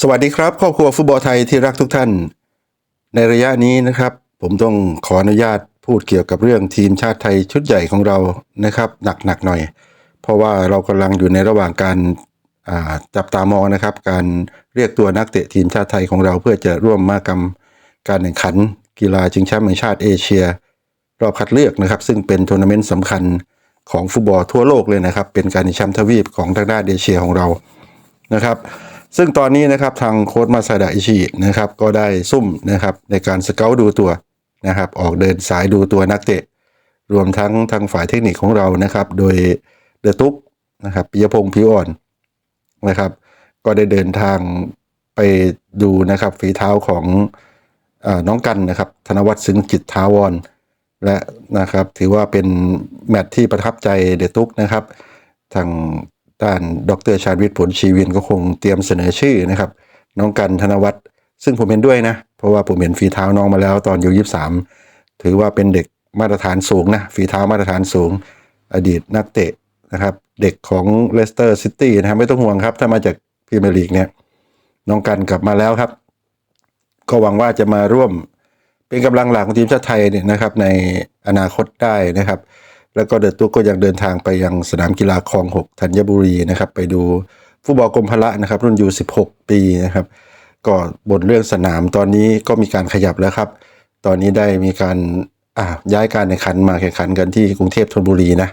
สวัสดีครับครอบครัวฟุตบอลไทยที่รักทุกท่าน ในระยะนี้นะครับ ผมต้องขออนุญาตพูดเกี่ยวกับเรื่องทีมชาติไทยชุดใหญ่ของเรานะครับ หนักๆหน่อย เพราะว่าเรากำลังอยู่ในระหว่างการจับตามองนะครับ การเรียกตัวนักเตะทีมชาติไทยของเรา เพื่อจะร่วมมากรรมการแข่งขัน กีฬาชิงแชมป์แห่งชาติเอเชีย รอบคัดเลือกนะครับ ซึ่งเป็นทัวร์นาเมนต์สำคัญของฟุตบอลทั่วโลกเลยนะครับ เป็นการชิงแชมป์ทวีปของทางด้านเอเชียของเรา นะครับ ซึ่งตอนนี้นะครับทางโค้ชมาซาดะอิชินะครับก็ได้ซุ่มนะครับในการสเกลดูตัวนะครับ ออกเดินสายดูตัวนักเตะ รวมทั้งทางฝ่ายเทคนิคของเรานะครับ โดยเดอะตุ๊กนะครับปิยพงศ์ผิวอ่อนนะครับ ก็ได้เดินทางไปดูนะครับฝีเท้าของอน้องกันนะครับ ธนวัฒน์ซึ้งจิตทาวร และนะครับถือว่าเป็นแมตช์ที่ประทับใจเดตุ๊กนะครับ ทาง ด้านดรชาญวิทย์ผลชีวินก็คงเตรียมเสนอชื่อนะครับ น้องกันธนวัฒน์ซึ่งผมเห็นด้วยนะ เพราะว่าผมเห็นฝีเท้าน้องมาแล้วตอนอยู่ยี่สามถือว่าเป็นเด็กมาตรฐานสูงนะฝีเท้ามาตรฐานสูง อดีตนักเตะนะครับ เด็กของเลสเตอร์ซิตี้นะครับไม่ต้องห่วงครับ ถ้ามาจากพรีเมียร์ลีกเนี่ยน้องกันกลับมาแล้วครับ ก็หวังว่าจะมาร่วมเป็นกำลังหลักของทีมชาติไทยเนี่ยนะครับ ในอนาคตได้นะครับ แล้วก็เดอะตุ๊กก็ยังเดินทางไปยังสนามกีฬาคลอง6ธัญบุรีนะครับ ไปดูฟุตบอลกรมพละนะครับ รุ่นยู16 ปีนะครับ ก็บนเรื่องสนามตอนนี้ก็มีการขยับแล้วครับ ตอนนี้ได้มีการอ่าย้ายการแข่งขันมาแข่งขันกันที่กรุงเทพธนบุรีนะ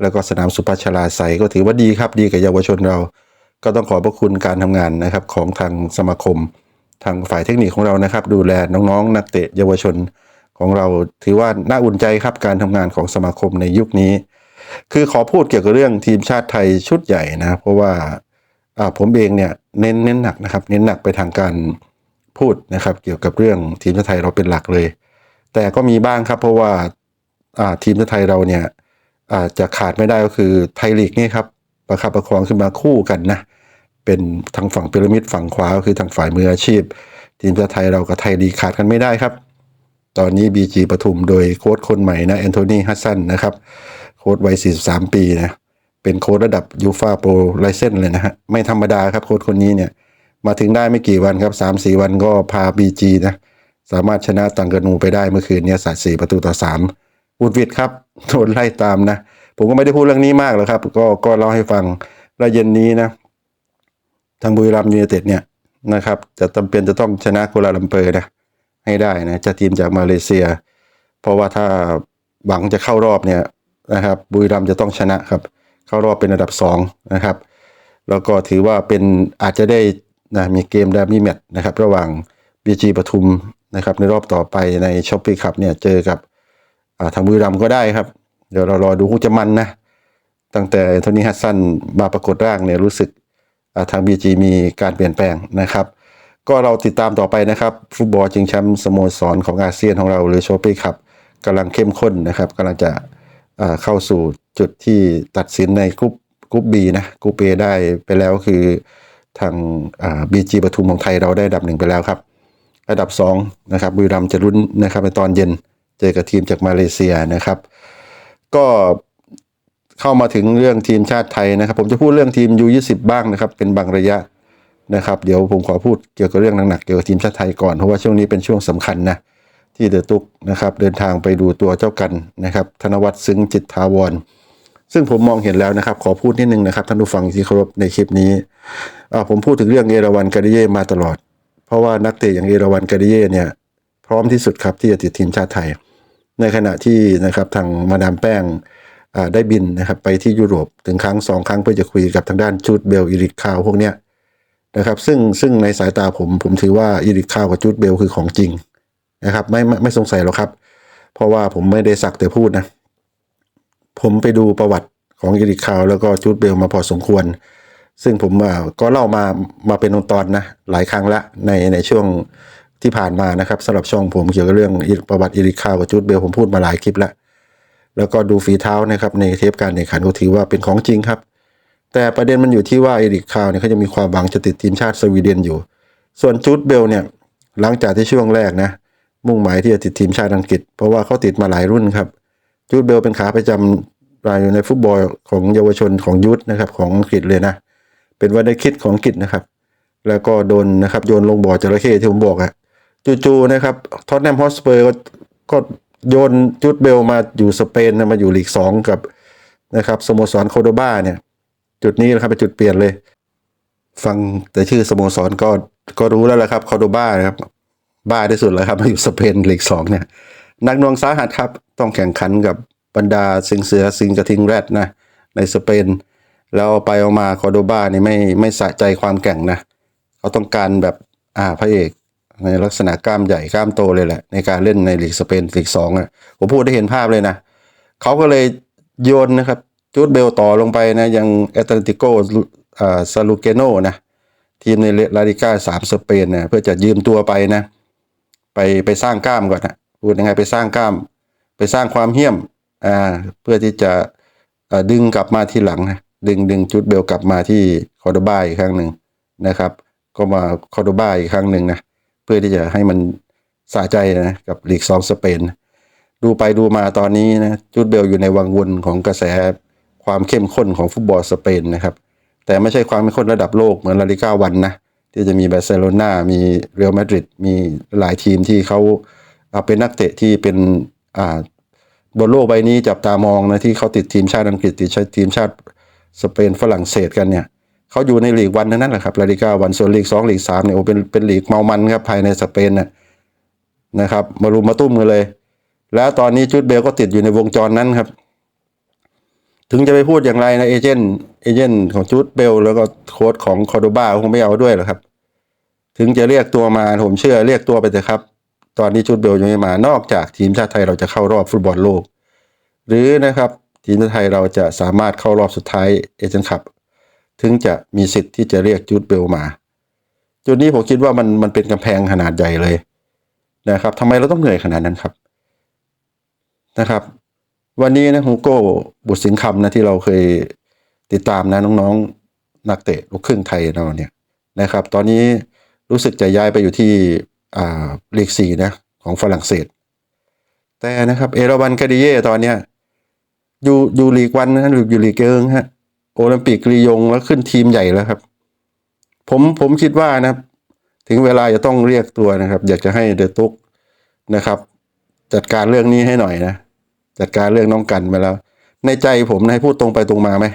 แล้วก็สนามสุพัชราไสก็ถือว่าดีครับดีกับเยาวชนเรา ก็ต้องขอบพระคุณการทำงานนะครับของทางสมาคม ทางฝ่ายเทคนิคของเรานะครับ ดูแลน้องๆนักเตะเยาวชน ของเราถือว่าน่าอุ่นใจครับการทำงานของสมาคมในยุคนี้ คือขอพูดเกี่ยวกับเรื่องทีมชาติไทยชุดใหญ่นะ เพราะว่าผมเองเนี่ยเน้นเน้นหนักนะครับ เน้นหนักไปทางการพูดนะครับ เกี่ยวกับเรื่องทีมชาติไทยเราเป็นหลักเลย แต่ก็มีบ้างครับ เพราะว่าทีมชาติไทยเราเนี่ยจจะขาดไม่ได้ก็คือไทยลีกนี่ครับประคับประคองขึ้นมาคู่กันนะเป็นทางฝั่งพีระมิดฝั่งขวาก็คือทางฝ่ายมืออาชีพ ทีมชาติไทยเรากับไทยลีกขาดกันไม่ได้ครับ ตอนนี้ BG ปทุมโดยโค้ชคนใหม่นะแอนโทนีฮัสซันนะครับ โค้ชวัย 43 ปีนะ เป็นโค้ชระดับยูฟาโปรไลเซนเลยนะฮะ ไม่ธรรมดาครับโค้ชคนนี้เนี่ย มาถึงได้ไม่กี่วันครับ 3-4 วันก็พา BG นะ สามารถชนะตังกานูไปได้เมื่อคืนนี้สัตว์สี่ประตูต่อ3วุดวิดครับโดนไล่ตามนะ ผมก็ไม่ได้พูดเรื่องนี้มากหรอกครับ ก็ก็เล่าให้ฟังแล้วเย็นนี้นะ ทางบุรีรัมย์ยูไนเต็ดเนี่ยนะครับจะจำเป็นจะต้องชนะโกลาลัมเปอร์นะ ให้ได้นะจะทีมจากมาเลเซีย เพราะว่าถ้าหวังจะเข้ารอบเนี่ยนะครับบุรีรัมจะต้องชนะครับ เข้ารอบเป็นอันดับสองนะครับ แล้วก็ถือว่าเป็นอาจจะได้นะมีเกมดาร์บี้แมตช์นะครับ ระหว่างบีจีปทุมนะครับ ในรอบต่อไปในช็อปปี้คัพเนี่ยเจอกับทางบุรีรัมก็ได้ครับ เดี๋ยวเรารอดูคงจะมันนะ ตั้งแต่โทนี่ฮัสซันมาปรากฏร่างเนี่ยรู้สึกอ่าทาง BG มีการเปลี่ยนแปลงนะครับ ก็เราติดตามต่อไปนะครับ ฟุตบอลชิงแชมป์สโมสรของอาเซียนของเรา หรือโชปี้คัพกำลังเข้มข้นนะครับกำลังจะเข้าสู่จุดที่ตัดสินในกรุ๊ปกรุ๊ป B นะกรุ๊ป A ได้ไปแล้วคือทางอ่า BG ปทุมของไทยเราได้อันดับหนึ่งไปแล้วครับอันดับ2นะครับบุรีรัมย์จะลุ้นนะครับในตอนเย็นเจอกับทีมจากมาเลเซียนะครับ ก็เข้ามาถึงเรื่องทีมชาติไทยนะครับ ผมจะพูดเรื่องทีม U20 บ้างนะครับ เป็นบางระยะ นะครับเดี๋ยวผมขอพูดเกี่ยวกับเรื่องหนักๆเกี่ยวกับทีมชาติไทยก่อนเพราะว่าช่วงนี้เป็นช่วงสำคัญนะที่เดอะตุกนะครับเดินทางไปดูตัวเจ้ากันนะครับธนวัฒน์ซึ้งจิตทาวร ซึ่งผมมองเห็นแล้วนะครับ ขอพูดนิดนึงนะครับท่านผู้ฟังที่เคารพในคลิปนี้ผมพูดถึงเรื่องเอราวันการิเย่มาตลอด เพราะว่านักเตะอย่างเอราวันการิเย่เนี่ยพร้อมที่สุดครับที่จะติดทีมชาติไทย ในขณะที่นะครับทางมาดามแป้งได้บินนะครับไปที่ยุโรปถึงครั้งสองครั้งเพื่อจะคุยกับทางด้านจูดเบลอิริกคาวพวกเนี้ย นะครับ ซึ่งซึ่งในสายตาผมผมถือว่าอิริกคาวกับจูดเบลคือของจริงนะครับไม่ไม่ไม่สงสัยหรอกครับ เพราะว่าผมไม่ได้สักแต่พูดนะ ผมไปดูประวัติของอิริกคาวแล้วก็จูดเบลมาพอสมควร ซึ่งผมก็เล่ามามาเป็นตอนๆนะหลายครั้งละในในช่วงที่ผ่านมานะครับสำหรับช่องผมเกี่ยวกับเรื่องประวัติอิริคาวกับจูดเบลผมพูดมาหลายคลิปแล้วแล้วก็ดูฝีเท้านะครับในเทปการแข่งขันก็ถือว่าเป็นของจริงครับ แต่ประเด็นมันอยู่ที่ว่าเอริกคาวเนี่ยเขาจะมีความหวังจะติดทีมชาติสวีเดนอยู่ ส่วนจูดเบลเนี่ยหลังจากที่ช่วงแรกนะมุ่งหมายที่จะติดทีมชาติอังกฤษ เพราะว่าเขาติดมาหลายรุ่นครับจูดเบลเป็นขาประจำรายอยู่ในฟุตบอลของเยาวชนของยุทธนะครับของอังกฤษเลยนะ เป็นวันได้คิดของอังกิจนะครับ แล้วก็โดนนะครับโยนลงบ่อจระเข้ที่ผมบอกอะจู่ๆนะครับท็อตแนมฮอสเปอร์ก็โยนจุดเบลมาอยู่สเปนมาอยู่ลีกสองกับนะครับสโมสรโคโดบ้าเนี่ย จุดนี้นะครับเป็นจุดเปลี่ยนเลย ฟังแต่ชื่อสโมสรก็ก็รู้แล้วแหละครับคอโดบานะครับ บ้าที่สุดแล้วครับมาอยู่สเปนลีกสองเนี่ยนักหน่วงสาหัสครับ ต้องแข่งขันกับบรรดาสิงเสือสิงกระทิงแรดนะ ในสเปน แล้วไปเอามาคอโดบานี่ไม่ไม่สะใจความแกร่งนะเขาต้องการแบบอ่าพระเอกในลักษณะกล้ามใหญ่กล้ามโตเลยแหละ ในการเล่นในลีกสเปนลีกสองอะผมพูดได้เห็นภาพเลยนะเขาก็เลยโยนนะครับ จูดเบลต่อลงไปนะยังแอตเลติโกซาลูเกโนนะทีมในลาลิก้าสามสเปนนะเพื่อจะยืมตัวไปนะ ไปไปสร้างกล้ามก่อนนะพูดยังไงไปสร้างกล้าม ไปสร้างความเหี้ยมอ่าเพื่อที่จะดึงกลับมาที่หลังนะดึงดึงจุดเบลกลับมาที่คอร์โดบาอีกครั้งหนึ่งนะครับ ก็มาคอร์โดบาอีกครั้งหนึ่งนะเพื่อที่จะให้มันสะใจนะกับลีกสองสเปน ดูไปดูมาตอนนี้นะจุดเบลอยู่ในวังวนของกระแส ความเข้มข้นของฟุตบอลสเปนนะครับ แต่ไม่ใช่ความเข้มข้นระดับโลกเหมือนลาลิก้าวันนะที่จะมีบาร์เซโลนามีเรอัลมาดริดมีหลายทีมที่เขาเป็นนักเตะที่เป็นอ่าบนโลกใบนี้จับตามองนะที่เขาติดทีมชาติอังกฤษติดทีมชาติสเปนฝรั่งเศสกันเนี่ยเขาอยู่ในลีกวันนั้นแหละครับลาลิก้าวันส่วนลีกสองลีกสามเนี่ยโอ้เป็นเป็นลีกเมามันครับภายในสเปนน่ะนะครับมารุมมาตุ้มกันเลย แล้วตอนนี้จุดเบลก็ติดอยู่ในวงจรนั้นครับ ถึงจะไปพูดอย่างไรนะเอเจนต์เอเจนต์ของจูดเบลแล้วก็โค้ชของคอร์โดบาคงไม่เอาด้วยหรอกครับ ถึงจะเรียกตัวมาผมเชื่อเรียกตัวไปเถอะครับ ตอนนี้จูดเบลยังไม่มานอกจากทีมชาติไทยเราจะเข้ารอบฟุตบอลโลก หรือนะครับทีมชาติไทยเราจะสามารถเข้ารอบสุดท้ายเอเจนต์คัพถึงจะมีสิทธิ์ที่จะเรียกจูดเบลมา จุดนี้ผมคิดว่ามันมันเป็นกำแพงขนาดใหญ่เลยนะครับทำไมเราต้องเหนื่อยขนาดนั้นครับนะครับ วันนี้นะฮูโก้บุตรสิงห์คำนะที่เราเคยติดตามนะน้องๆนักเตะลูกครึ่งไทยเราเนี่ยนะครับ ตอนนี้รู้สึกจะย้ายไปอยู่ที่อ่าลีกสี่นะของฝรั่งเศส แต่นะครับเอราวันคาดิเย่ตอนเนี้ยอยู่อยู่ลีกวันนะหรืออยู่ลีกเกิงฮะโอลิมปิกลียงแล้วขึ้นทีมใหญ่แล้วครับ ผมผมคิดว่านะถึงเวลาจะต้องเรียกตัวนะครับ อยากจะให้เดอะตุกนะครับ จัดการเรื่องนี้ให้หน่อยนะ จัดการเรื่องน้องกันไปแล้ว ในใจผมนะให้พูดตรงไปตรงมาไหม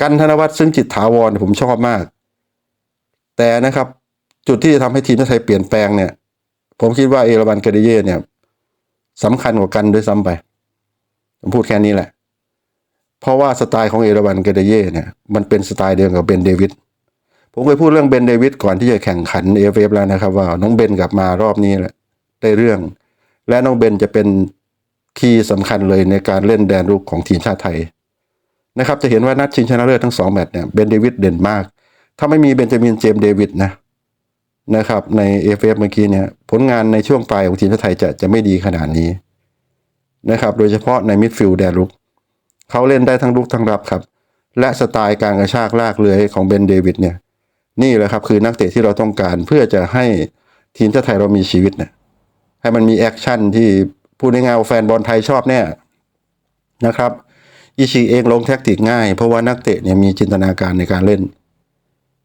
กันธนวัฒน์ซึ่งจิตถาวรผมชอบมาก แต่นะครับ จุดที่จะทำให้ทีมชาติไทยเปลี่ยนแปลงเนี่ย ผมคิดว่าเอราวันกาเดเย่เนี่ยสำคัญกว่ากันด้วยซ้ำไป ผมพูดแค่นี้แหละ เพราะว่าสไตล์ของเอราวันกาเดเย่เนี่ยมันเป็นสไตล์เดียวกับเบนเดวิดผมเคยพูดเรื่องเบนเดวิดก่อนที่จะแข่งขันเอฟเอฟแล้วนะครับ ว่าน้องเบนกลับมารอบนี้แหละได้เรื่อง และน้องเบนจะเป็น คีย์สำคัญเลยในการเล่นแดนรุกของทีมชาติไทยนะครับจะเห็นว่านัดชิงชนะเลิศทั้งสองแมตช์เนี่ยเบนเดวิดเด่นมาก ถ้าไม่มีเบนจามินเจมส์เดวิดนะนะครับในเอฟเอฟเมื่อกี้เนี่ยผลงานในช่วงปลายของทีมชาติไทยจะจะไม่ดีขนาดนี้นะครับโดยเฉพาะในมิดฟิลด์แดนรุกเขาเล่นได้ทั้งรุกทั้งรับครับ และสไตล์การกระชากลากเลื้อยของเบนเดวิดเนี่ยนี่แหละครับคือนักเตะที่เราต้องการเพื่อจะให้ทีมชาติไทยเรามีชีวิตเนี่ยให้มันมีแอคชั่นที่ พูดง่ายๆว่าแฟนบอลไทยชอบแน่นะครับอิชิเองลงแท็กติกง่าย เพราะว่านักเตะเนี่ยมีจินตนาการในการเล่น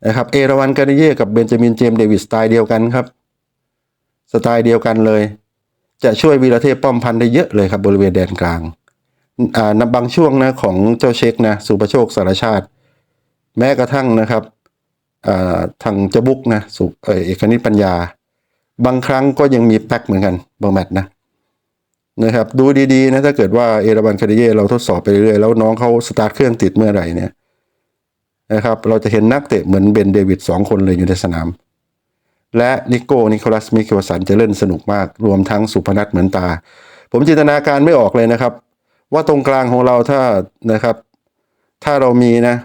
นะครับเอราวันกานิเย่กับเบนจามินเจมส์เดวิสสไตล์เดียวกันครับ สไตล์เดียวกันเลย จะช่วยวีรเทพป้อมพันธ์ได้เยอะเลยครับบริเวณแดนกลางอ่าบางช่วงนะของเจ้าเช็คนะสุประโชคสารชาติ แม้กระทั่งนะครับอ่าทางเจาบุกนะสุเอ่อเอกนิตปัญญา บางครั้งก็ยังมีแป๊กเหมือนกันบางแมตช์นะ นะครับดูดีๆนะถ้าเกิดว่าเอราบันคาเดเย่เราทดสอบไปเรื่อยๆแล้วน้องเขาสตาร์ทเครื่องติดเมื่อไหร่เนี่ยนะครับเราจะเห็นนักเตะเหมือนเบนเดวิดสองคนเลยอยู่ในสนาม และนิโก้นิโคลัสมิเคลสันจะเล่นสนุกมาก รวมทั้งสุพนัทเหมือนตา ผมจินตนาการไม่ออกเลยนะครับ ว่าตรงกลางของเราถ้านะครับ ถ้าเรามีนะ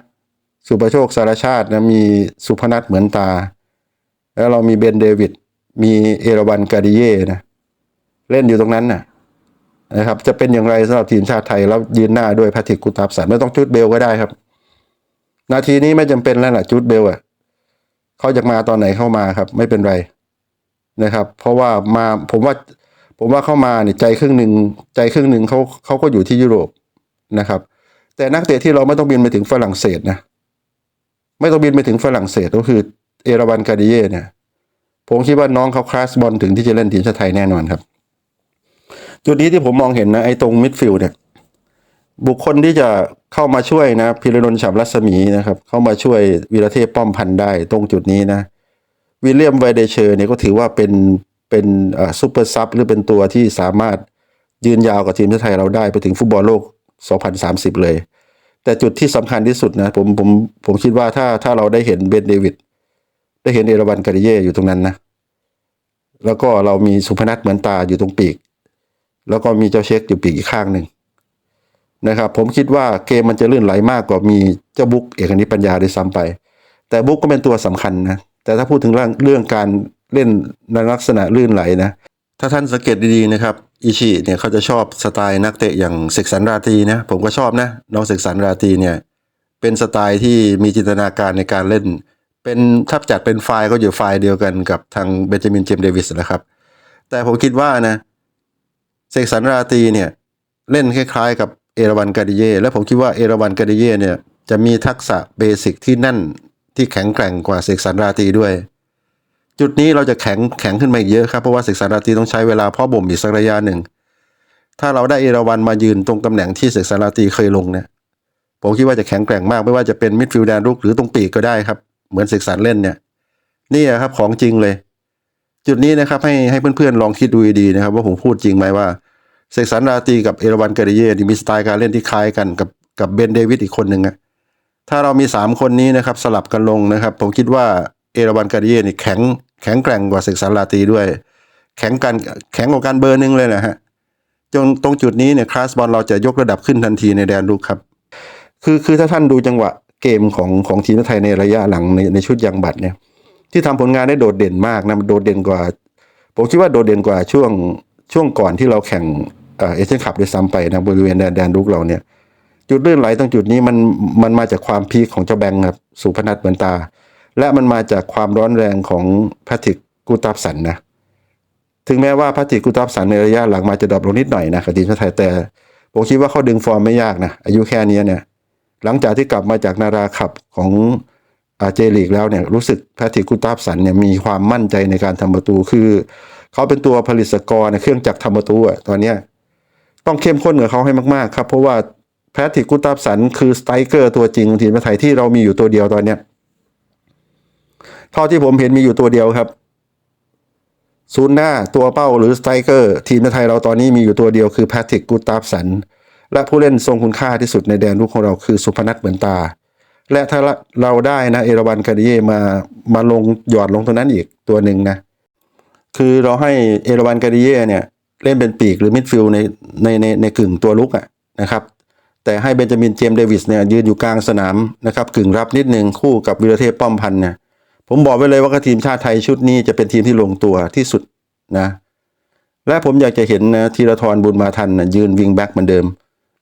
สุประโชคสารชาตินะมีสุพนัทเหมือนตา แล้วเรามีเบนเดวิดมีเอราวันกาดิเย่นะเล่นอยู่ตรงนั้นน่ะ นะครับจะเป็นอย่างไรสำหรับทีมชาติไทยแล้วยืนหน้าด้วยแพทริกกุตาบสันไม่ต้องจุดเบลก็ได้ครับ นาทีนี้ไม่จำเป็นแล้วล่ะจุดเบลอะเขาจะมาตอนไหนเข้ามาครับ ไม่เป็นไรนะครับ เพราะว่ามาผมว่าผมว่าเข้ามาเนี่ยใจครึ่งหนึ่งใจครึ่งหนึ่งเขาเขาก็อยู่ที่ยุโรปนะครับ แต่นักเตะที่เราไม่ต้องบินไปถึงฝรั่งเศสนะไม่ต้องบินไปถึงฝรั่งเศสก็คือเอราวันกาดิเย่เนี่ยผมคิดว่าน้องเขาคลาสบอลถึงที่จะเล่นทีมชาติไทยแน่นอนครับ จุดนี้ที่ผมมองเห็นนะไอ้ตรงมิดฟิลด์เนี่ยบุคคลที่จะเข้ามาช่วยนะพิรนนท์ฉ่ำรัศมีนะครับ เข้ามาช่วยวีรเทพป้อมพันได้ตรงจุดนี้นะวิลเลียมไวเดเชอร์เนี่ยก็ถือว่าเป็นเป็นซูเปอร์ซับหรือเป็นตัวที่สามารถยืนยาวกับทีมชาติไทยเราได้ไปถึงฟุตบอลโลก 2030 เลย แต่จุดที่สำคัญที่สุดนะผมผมผมคิดว่าถ้าถ้าเราได้เห็นเบนเดวิดได้เห็นเอราวันกาดิเย่อยู่ตรงนั้นนะแล้วก็เรามีสุพนัทเหมือนตาอยู่ตรงปีก แล้วก็มีเจ้าเช็คอยู่ปีกอีกข้างหนึ่งนะครับ ผมคิดว่าเกมมันจะลื่นไหลมากกว่ามีเจ้าบุ๊กเอกนิปัญญาด้วยซ้ำไป แต่บุ๊กก็เป็นตัวสำคัญนะ แต่ถ้าพูดถึงเรื่องเรื่องการเล่นในลักษณะลื่นไหลนะ ถ้าท่านสังเกตดีๆนะครับอิชิเนี่ยเขาจะชอบสไตล์นักเตะอย่างเสกสรรราตีนะ ผมก็ชอบนะน้องเสกสรรราตีเนี่ยเป็นสไตล์ที่มีจินตนาการในการเล่น เป็นถ้าจัดเป็นไฟล์ก็อยู่ไฟล์เดียวกันกับทางเบนจามินเจมส์เดวิสนะครับ แต่ผมคิดว่านะ เสกสรรราตีเนี่ยเล่นคล้ายๆ กับเอราวันกาดิเย่และผมคิดว่าเอราวันกาดิเย่เนี่ยจะมีทักษะเบสิกที่แน่นที่แข็งแกร่งกว่าเสกสรรราตีด้วย จุดนี้เราจะแข็งแข็งขึ้นมาอีกเยอะครับเพราะว่าเสกสรรราตีต้องใช้เวลาเพาะบ่มอีกสักระยะหนึ่ง ถ้าเราได้เอราวันมายืนตรงตำแหน่งที่เสกสรรราตีเคยลงเนี่ยผมคิดว่าจะแข็งแกร่งมากไม่ว่าจะเป็นมิดฟิลด์แดนรุกหรือตรงปีกก็ได้ครับเหมือนเสกสรรเล่นเนี่ยนี่ครับของจริงเลย จุดนี้นะครับให้ให้เพื่อนๆลองคิดดูดีๆนะครับ ว่าผมพูดจริงไหมว่า เสกสรรราตีกับเอราวันเกเดเย่นี่มีสไตล์การเล่นที่คล้ายกันกับกับเบนเดวิดอีกคนหนึ่งอะถ้าเรามีสามคนนี้นะครับ สลับกันลงนะครับ ผมคิดว่าเอราวันเกเดเย่นี่แข็งแข็งแกร่งกว่าเสกสรรราตีด้วย แข็งกันแข็งกว่าการเบอร์หนึ่งเลยนะฮะจนตรงจุดนี้เนี่ยคลาสบอลเราจะยกระดับขึ้นทันทีในแดนรุกครับ คือคือถ้าท่านดูจังหวะเกมของของทีมไทยในระยะหลังในในชุดยังบัตรเนี่ย ที่ทำผลงานได้โดดเด่นมากนะโดดเด่นกว่า ผมคิดว่าโดดเด่นกว่าช่วงช่วงก่อนที่เราแข่ง เอเชียนคัพด้วยซ้ำไปนะบริเวณแดนแดนรุกเราเนี่ย จุดเลื่อนไหลตรงจุดนี้มันมันมาจากความพีคของเจ้าแบงค์ครับสุพนัทเหมือนตา และมันมาจากความร้อนแรงของแพทริกกูตับสันนะถึงแม้ว่าแพทริกกูตับสันในระยะหลังมาจะดรอปลงนิดหน่อยนะกับทีมชาติไทยแต่ผมคิดว่าเขาดึงฟอร์มไม่ยากนะอายุแค่นี้เนี่ย หลังจากที่กลับมาจากนาราขับของอาเจลีกแล้วเนี่ยรู้สึกแพทริกกูตับสันเนี่ยมีความมั่นใจในการทำประตูคือเขาเป็นตัวผลิตสกอร์ในเครื่องจักรทำประตูอะตอนเนี้ย ต้องเข้มข้นกับเขาให้มากๆครับเพราะว่าแพทริกกุตับสันคือสไตรเกอร์ตัวจริงทีมไทยที่เรามีอยู่ตัวเดียวตอนเนี้ยเท่าที่ผมเห็นมีอยู่ตัวเดียวครับศูนหน้าตัวเป้าหรือสไตรเกอร์ทีมไทยเราตอนนี้มีอยู่ตัวเดียวคือแพทริกกุตับสัน และผู้เล่นทรงคุณค่าที่สุดในแดนลูกของเราคือสุพนัทเหมือนตา และถ้าเราได้นะเอราวันคาดิเยมามาลงหยอดลงตรงนั้นอีกตัวหนึ่งนะ คือเราให้เอราวันกาดิเย่เนี่ย เล่นเป็นปีกหรือมิดฟิลด์ในในในในกึ่งตัวลุกอะนะครับ แต่ให้เบนจามินเจมเดวิสเนี่ยยืนอยู่กลางสนามนะครับกึ่งรับนิดหนึ่งคู่กับวิรเทพป้อมพันเนี่ยผมบอกไว้เลยว่าทีมชาติไทยชุดนี้จะเป็นทีมที่ลงตัวที่สุดนะและผมอยากจะเห็นนะธีรทรบุญมาทันนะยืนวิงแบ็กเหมือนเดิม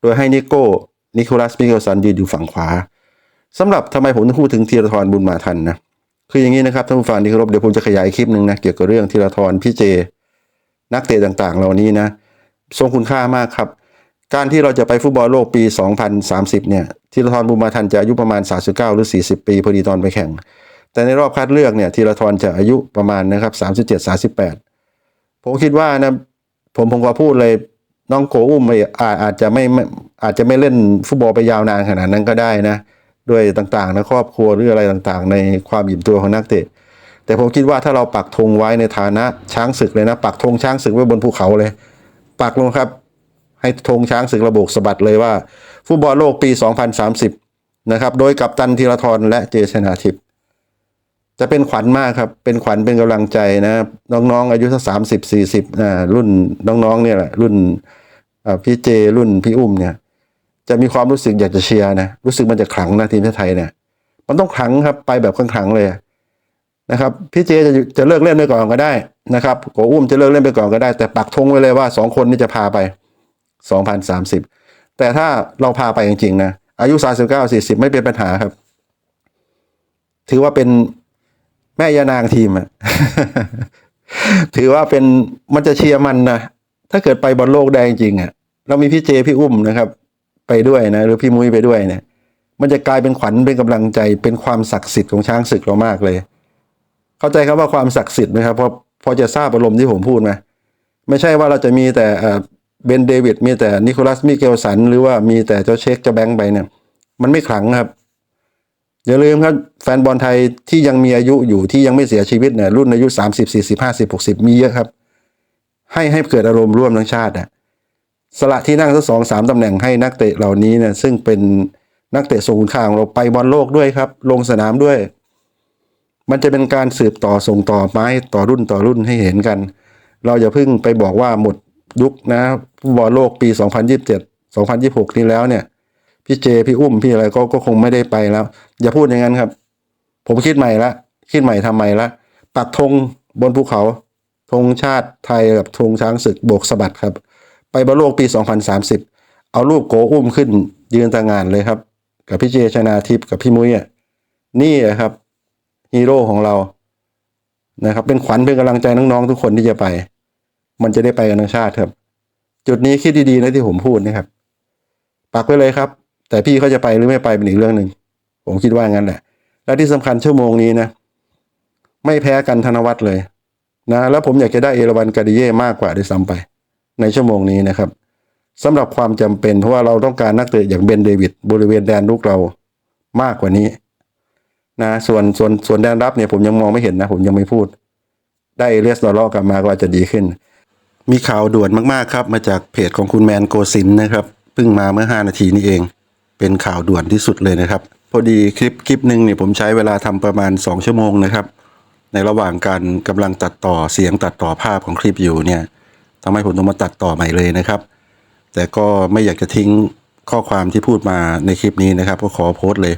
โดยให้นิโก้นิโคลัสมิเกลสันยืนอยู่ฝั่งขวาสำหรับทำไมผมถึงพูดถึงธีรทรบุญมาทันนะคืออย่างนี้นะครับท่านผู้ฟังที่เคารพเดี๋ยวผมจะขยายคลิปหนึ่งนะเกี่ยวกับเรื่องธีรทรพี่เจ นักเตะต่างๆ เหล่านี้นะทรงคุณค่ามากครับ การที่เราจะไปฟุตบอลโลกปี 2030 เนี่ยธีรทรบุมาทันจะอายุประมาณ 39 หรือ 40 ปีพอดีตอนไปแข่ง แต่ในรอบคัดเลือกเนี่ยธีรทรจะอายุประมาณนะครับ 37 38 ผมคิดว่านะผมผมก็พูดเลยน้องโกอุ้มอาอาจจะไม่ไม่อาจจะไม่เล่นฟุตบอลไปยาวนานขนาดนั้นก็ได้นะ ด้วยต่างๆนะครอบครัวหรืออะไรต่างๆ ในความหยิบตัวของนักเตะ แต่ผมคิดว่าถ้าเราปักธงไว้ในฐานะช้างศึกเลยนะ ปักธงช้างศึกไว้บนภูเขาเลย ปักลงครับ ให้ธงช้างศึกระโบกสะบัดเลยว่า ฟุตบอลโลกปี 2030 นะครับ โดยกัปตันธีรทรและเจชนาทิพย์จะเป็นขวัญมากครับ เป็นขวัญเป็นกำลังใจนะ น้องๆ อายุสักสามสิบสี่สิบอ่ารุ่นน้องๆเนี่ยแหละรุ่นพี่เจรุ่นพี่อุ้มเนี่ย จะมีความรู้สึกอยากจะเชียร์นะ รู้สึกมันจะขลังนะทีมชาติไทยเนี่ย มันต้องขลังครับไปแบบขลังๆเลย นะครับพี่เจจะจะเลิกเล่นไปก่อนก็ได้นะครับโกอุ้มจะเลิกเล่นไปก่อนก็ได้ แต่ปักธงไว้เลยว่าสองคนนี้จะพาไปสองพันสามสิบแต่ถ้าเราพาไปจริงๆนะอายุสามสิบเก้าสี่สิบไม่เป็นปัญหาครับ ถือว่าเป็นแม่ยานางทีมอะถือว่าเป็นมันจะเชียร์มันนะถ้าเกิดไปบอลโลกได้จริงอะเรามีพี่เจพี่อุ้มนะครับ ไปด้วยนะ หรือพี่มุ้ยไปด้วยเนี่ย มันจะกลายเป็นขวัญเป็นกำลังใจเป็นความศักดิ์สิทธิ์ของช้างศึกเรามากเลย เข้าใจครับว่าความศักดิ์สิทธิ์ไหมครับพอพอจะทราบอารมณ์ที่ผมพูดไหมไม่ใช่ว่าเราจะมีแต่เบนเดวิดมีแต่นิโคลัสมิเกลสันหรือว่ามีแต่เจ้าเช็คเจ้าแบงค์ไปเนี่ยมันไม่ขลังครับ อย่าลืมครับ แฟนบอลไทยที่ยังมีอายุอยู่ที่ยังไม่เสียชีวิตเนี่ยรุ่นอายุสามสิบสี่สิบห้าสิบหกสิบมีเยอะครับ ให้ให้เกิดอารมณ์ร่วมทั้งชาติอะสละที่นั่งสักสองสามตำแหน่งให้นักเตะเหล่านี้เนี่ยซึ่งเป็นนักเตะทรงคุณค่าของเราไปบอลโลกด้วยครับ ลงสนามด้วย มันจะเป็นการสืบต่อส่งต่อไม้ต่อรุ่นต่อรุ่นให้เห็นกัน เราอย่าเพิ่งไปบอกว่าหมดยุคนะฟุตบอลโลกปี 2027 2026 นี้แล้วเนี่ย พี่เจ พี่อุ้ม พี่อะไรก็ก็คงไม่ได้ไปแล้ว อย่าพูดอย่างนั้นครับ ผมคิดใหม่ละ คิดใหม่ทำใหม่ละปักธงบนภูเขาธงชาติไทยกับธงช้างศึกโบกสะบัดครับ ไปบอลโลกปี 2030 เอารูปโกอุ้มขึ้นยืนต่างงานเลยครับ กับพี่เจชนาทิพย์กับพี่มุ้ยอะนี่แหละครับ ฮีโร่ของเรานะครับ เป็นขวัญเป็นกำลังใจน้องๆทุกคนที่จะไป มันจะได้ไปกันทั้งชาติครับ จุดนี้คิดดีๆนะที่ผมพูดนะครับปักไว้เลยครับ แต่พี่เขาจะไปหรือไม่ไปเป็นอีกเรื่องหนึ่งผมคิดว่างั้นแหละ และที่สำคัญชั่วโมงนี้นะ ไม่แพ้กันธนวัฒน์เลยนะแล้วผมอยากจะได้เอราวันกาดิเย่มากกว่าด้วยซ้ำไป ในชั่วโมงนี้นะครับสำหรับความจำเป็นเพราะว่าเราต้องการนักเตะอย่างเบนเดวิดบริเวณแดนลุกเรามากกว่านี้ นะส่วนส่วนส่วนแดนรับเนี่ยผมยังมองไม่เห็นนะ ผมยังไม่พูด ได้เอเลียสลอเลาะกลับมาก็อาจจะดีขึ้น มีข่าวด่วนมากๆครับ มาจากเพจของคุณแมนโกสินนะครับเพิ่งมาเมื่อ 5 นาทีนี้เอง เป็นข่าวด่วนที่สุดเลยนะครับ พอดีคลิปคลิปหนึ่งเนี่ยผมใช้เวลาทำประมาณ 2 ชั่วโมงนะครับ ในระหว่างการกำลังตัดต่อเสียงตัดต่อภาพของคลิปอยู่เนี่ยทำให้ผมต้องมาตัดต่อใหม่เลยนะครับ แต่ก็ไม่อยากจะทิ้งข้อความที่พูดมาในคลิปนี้นะครับ ก็ขอโพสต์เลย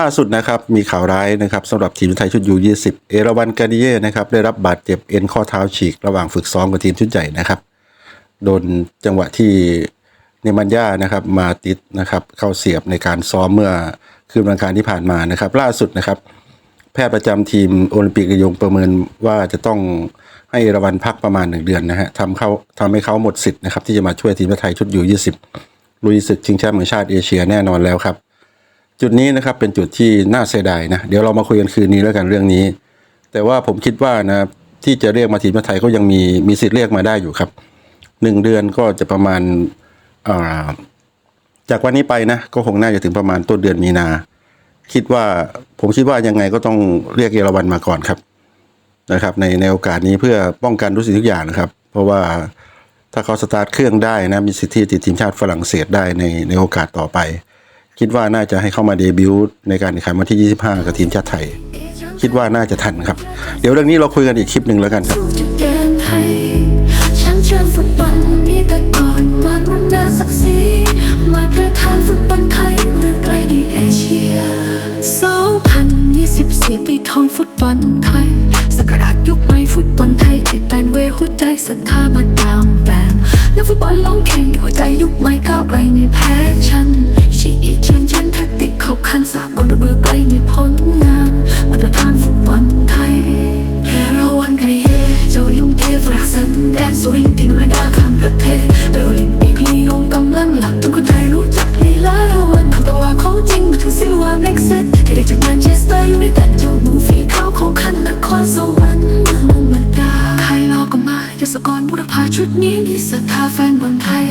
ล่าสุดนะครับมีข่าวร้ายนะครับสำหรับทีมไทยชุดยู20 เอราวันกาดิเย่นะครับได้รับบาดเจ็บเอ็นข้อเท้าฉีกระหว่างฝึกซ้อมกับทีมชุดใหญ่นะครับ โดนจังหวะที่เนมันย่านะครับมาติดนะครับเข้าเสียบในการซ้อมเมื่อคืนวันอังคารที่ผ่านมานะครับ ล่าสุดนะครับ แพทย์ประจำทีมโอลิมปิกระยงประเมินว่าจะต้องให้เอราวันพักประมาณหนึ่งเดือนนะฮะทำเขาทำให้เขาหมดสิทธิ์นะครับที่จะมาช่วยทีมชาติไทยชุดยู20ลุยศึกชิงแชมป์แห่งชาติเอเชียแน่นอนแล้วครับ จุดนี้นะครับเป็นจุดที่น่าเสียดายนะเดี๋ยวเรามาคุยกันคืนนี้แล้วกันเรื่องนี้ แต่ว่าผมคิดว่านะที่จะเรียกมาทีมชาติไทยก็ยังมีมีสิทธิ์เรียกมาได้อยู่ครับหนึ่งเดือนก็จะประมาณาจากวันนี้ไปนะก็คงน่าจะถึงประมาณต้นเดือนมีนา คิดว่าผมคิดว่ายังไงก็ต้องเรียกเยอรวันมาก่อนครับนะครับ ในในโอกาสนี้เพื่อป้องกันทุกสิ่งทุกอย่างนะครับ เพราะว่าถ้าเขาสตาร์ทเครื่องได้นะมีสิทธิ์ที่ติดทีมชาติฝรั่งเศสได้ในในโอกาสต่อไป คิดว่าน่าจะให้เข้ามาเดบิวต์ในการแข่งขันวันที่ 25 กับทีมชาติไทย คิดว่าน่าจะทันครับ เดี๋ยวเรื่องนี้เราคุยกันอีกคลิปหนึ่งแล้วกันครับสู่จุดเดินไทยฉันเชื่อฟุตบอลมีแต่ก่อนมารุ่นนานฟุตบอลไทยเรือไกลในเอเชีย2024ปีทองฟุตบอลไทยสกราชยุคใหม่ฟุตบอลไทยที่เป็นเวหัวใจศรัทธามาตามแบบ นักฟุตบอลลงแข่งหัวใจยุคใหม่ก้าวไกลในแพ้ฉันชีอีเชนฉันแท็กติกเข้าขั้นสากลระเบือไกลในผลงานมาตรฐานฟุตบอลไทยแค่เราวันไกลเฮเจ้ายุ่งเทฟรักสันแดนสวิงที่ไม่ได้ข้ามประเทศโดยมีพี่ยงกำลังหลักทุกคนไทยรู้จักลีลาเราวันคำตัวว่าจริงมาถึงซิลวาเม็กซิสที่ได้จากแมนเชสเตอร์ยูไนเต็ดเจ้ามือฝีเท้าของขันนครสวรรค์าชุดนี้มีศรัทธาแฟนบอลไทย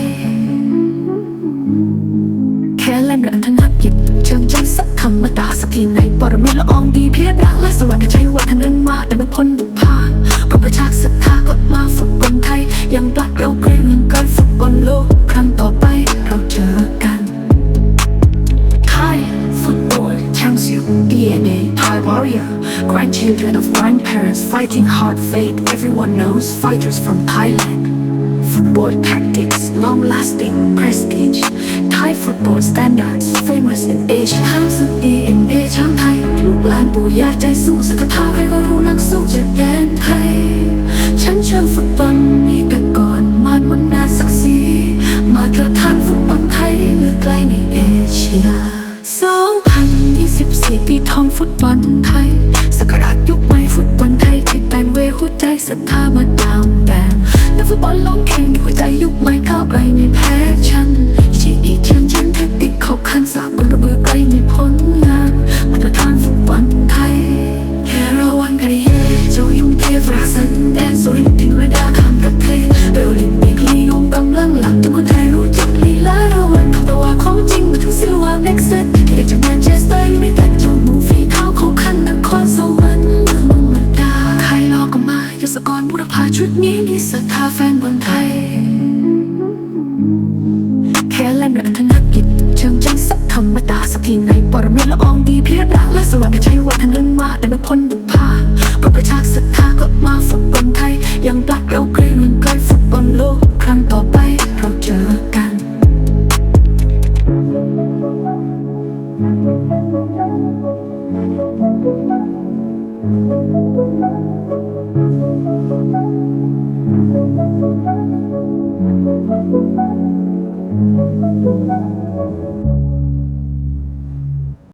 แค่เล่นเรื่องทั้งหักหยิบเชิงจังสักคำมาด่าสักทีในปรมีละอ comes fighters from Thailand Football tactics, long lasting prestige. Thai football standards, famous in Asia. ห้ามสุด DNA ช้างไทยลูกหลานปู่ย่าใจสู้สักท่าใครก็รู้นักสู้จากแดนไทย ฉันเชื่อฟุตบอลมีแต่ก่อนมาดมันนาศักดิ์ศรีมาตรฐานฟุตบอลไทยหลือไกลในเอเชีย2024 ปีทองฟุตบอล กรบุรพาชุดนี้มีศรัทธาแฟนบนไทย